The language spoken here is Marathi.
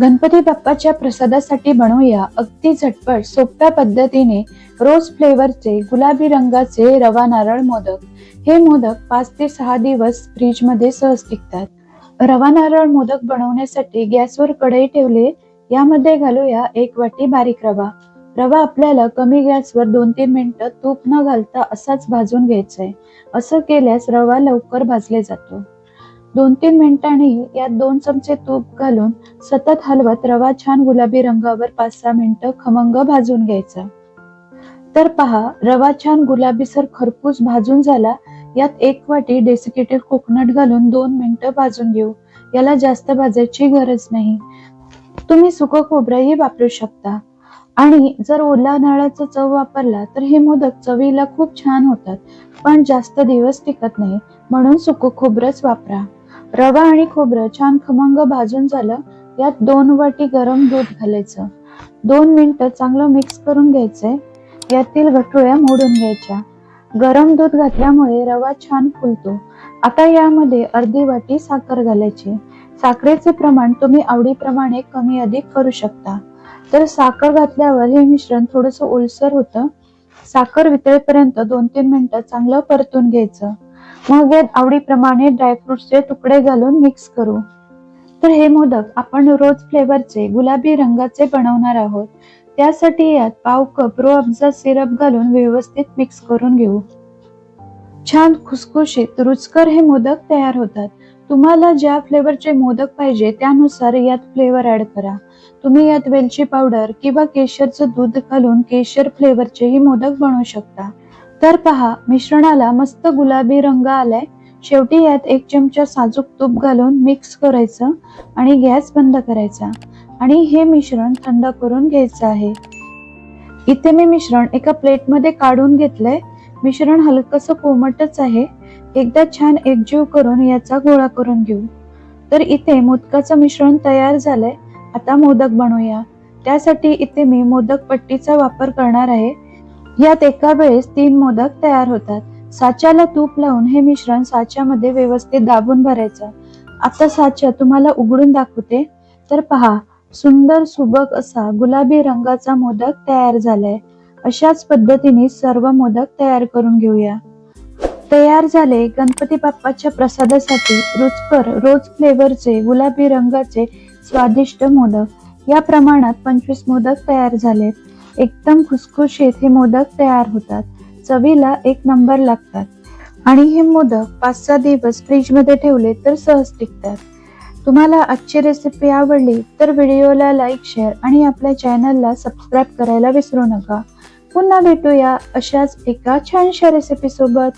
गणपती बाप्पाच्या प्रसादासाठी बनवूया अगदी झटपट सोप्या पद्धतीने रोज फ्लेवरचे गुलाबी रंगाचे रवा नारळ मोदक. हे मोदक पाच ते सहा दिवस फ्रीजमध्ये सहज टिकतात. रवा नारळ मोदक बनवण्यासाठी गॅसवर कढई ठेवले यामध्ये घालूया एक वाटी बारीक रवा. रवा आपल्याला कमी गॅसवर दोन तीन मिनिटं तूप न घालता असाच भाजून घ्यायचंय. असं केल्यास रवा लवकर भाजले जातो. दोन तीन मिनिटांनी यात दोन चमचे तूप घालून सतत हलवत रवा छान गुलाबी रंगावर पाच सहा मिनिटं खमंग भाजून घ्यायचा. तर पहा रवा छान गुलाबीसर खरपूस भाजून झाला यात एक वाटी डेसिकेटेड कोकोनट घालून दोन मिनिटं भाजून घेऊ. याला जास्त भाजायची गरज नाही. तुम्ही सुक खोबरंही वापरू शकता. आणि जर ओला नळाचा चव वापरला तर हे मोदक चवीला खूप छान होतात पण जास्त दिवस टिकत नाही म्हणून सुक खोबरंच वापरा. रवा आणि खोबरं छान खमंग भाजून झालं यात दोन वाटी गरम दूध घालायचं. दोन मिनिटं चांगलं मिक्स करून घ्यायचंय. यातील गठुळ्या मोडून घ्यायच्या. गरम दूध घातल्यामुळे रवा छान फुलतो. आता यामध्ये अर्धी वाटी साखर घालायची. साखरेचे प्रमाण तुम्ही आवडीप्रमाणे कमी अधिक करू शकता. तर साखर घातल्यावर हे मिश्रण थोडस ओलसर होतं. साखर वितळेपर्यंत दोन तीन मिनिटं चांगलं परतून घ्यायचं. मग यात आवडीप्रमाणे ड्रायफ्रुट्सचे तुकडे घालून मिक्स करू. तर हे मोदक आपण रोज फ्लेवरचे गुलाबी रंगाचे बनवणार आहोत. त्यासाठी यात पाव कप रो सिरप घालून व्यवस्थित मिक्स करून घेऊ. छान खुसखुशीत रुचकर हे मोदक तयार होतात. तुम्हाला ज्या फ्लेवरचे मोदक पाहिजे त्यानुसार यात फ्लेवर ऍड करा. तुम्ही यात वेलची पावडर किंवा केशरचं दूध घालून केशर फ्लेवरचेही मोदक बनवू शकता. तर पहा मिश्रणाला मस्त गुलाबी रंग आलाय. शेवटी यात एक चमचा साजूक तूप घालून मिक्स करायचं आणि गॅस बंद करायचा. आणि हे मिश्रण थंड करून घ्यायचं आहे. इथे मी मिश्रण एका प्लेटमध्ये काढून घेतलंय. मिश्रण हलकस कोमटच आहे. एकदा छान एकजीव करून याचा गोळा करून घेऊ. तर इथे मोदकाचं मिश्रण तयार झालंय. आता मोदक बनवूया. त्यासाठी इथे मी मोदक पट्टीचा वापर करणार आहे. यात एका वेळेस तीन मोदक तयार होतात. साच्याला तूप लावून हे मिश्रण साच्यामध्ये व्यवस्थित दाबून भरायचं. आता साच्या तुम्हाला उघडून दाखवते. तर पहा सुंदर सुबक असा गुलाबी रंगाचा मोदक तयार झालाय. अशाच पद्धतीने सर्व मोदक तयार करून घेऊया. तयार झाले गणपती बाप्पाच्या प्रसादासाठी रुचकर रोज फ्लेवरचे गुलाबी रंगाचे स्वादिष्ट मोदक. या प्रमाणात पंचवीस मोदक तयार झालेत. एकदम खुसखुशीत हे मोदक तयार होतात. चवीला एक नंबर लागतात. आणि हे मोदक पाच सहा दिवस फ्रीजमध्ये ठेवले तर सहज टिकतात. तुम्हाला आजची रेसिपी आवडली तर व्हिडिओला लाईक शेअर आणि आपल्या चॅनलला सबस्क्राईब करायला विसरू नका. पुन्हा भेटूया अशाच एका छानशा रेसिपी सोबत.